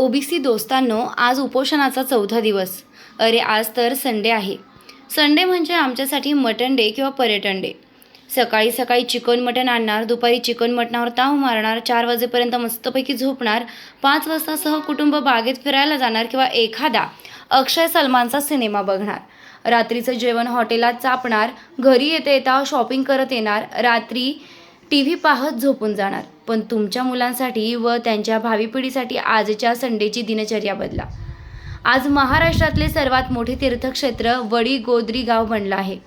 OBC दोस्तांनो आज उपोषणाचा चौथा दिवस. अरे आज तर संडे आहे. संडे म्हणजे आमच्यासाठी मटन डे किंवा पर्यटन डे. सकाळी सकाळी चिकन मटण आणणार दुपारी चिकन मटणावर ताव मारणार चार वाजेपर्यंत मस्तपैकी झोपणार पाच वाजता सहकुटुंब बागेत फिरायला जाणार किंवा एखादा अक्षय सलमानचा सिनेमा बघणार. रात्रीचं जेवण हॉटेलात चापणार घरी येता येता शॉपिंग करत येणार रात्री टी व्ही पाहत झोपून जाणार. पण तुमच्या मुलांसाठी व त्यांच्या भावी पिढीसाठी आजच्या संडेची दिनचर्या बदला. आज महाराष्ट्रातले सर्वात मोठे तीर्थक्षेत्र वडी गोद्री गाव बनलं आहे.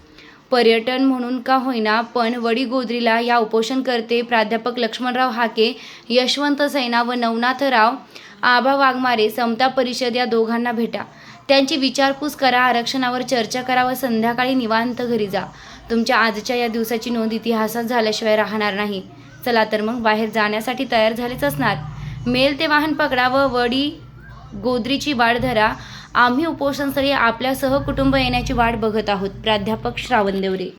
पर्यटन म्हणून का होईना पण वडी गोद्रीला या उपोषणकर्ते प्राध्यापक लक्ष्मणराव हाके यशवंत सैना व नवनाथराव आभा वाघमारे समता परिषद या दोघांना भेटा. त्यांची विचारपूस करा आरक्षणावर चर्चा करा व संध्याकाळी निवांत घरी जा. तुमच्या आजच्या या दिवसाची नोंद इतिहासात झाल्याशिवाय राहणार नाही. चला तर मग बाहेर जाण्यासाठी तयार झालेच असणार. मेल ते वाहन पकडा व वडी गोदरीची वाढ धरा. आम्ही उपोषणस्थळी आपल्या सहकुटुंब येण्याची वाट बघत आहोत. प्राध्यापक श्रावण देवरे.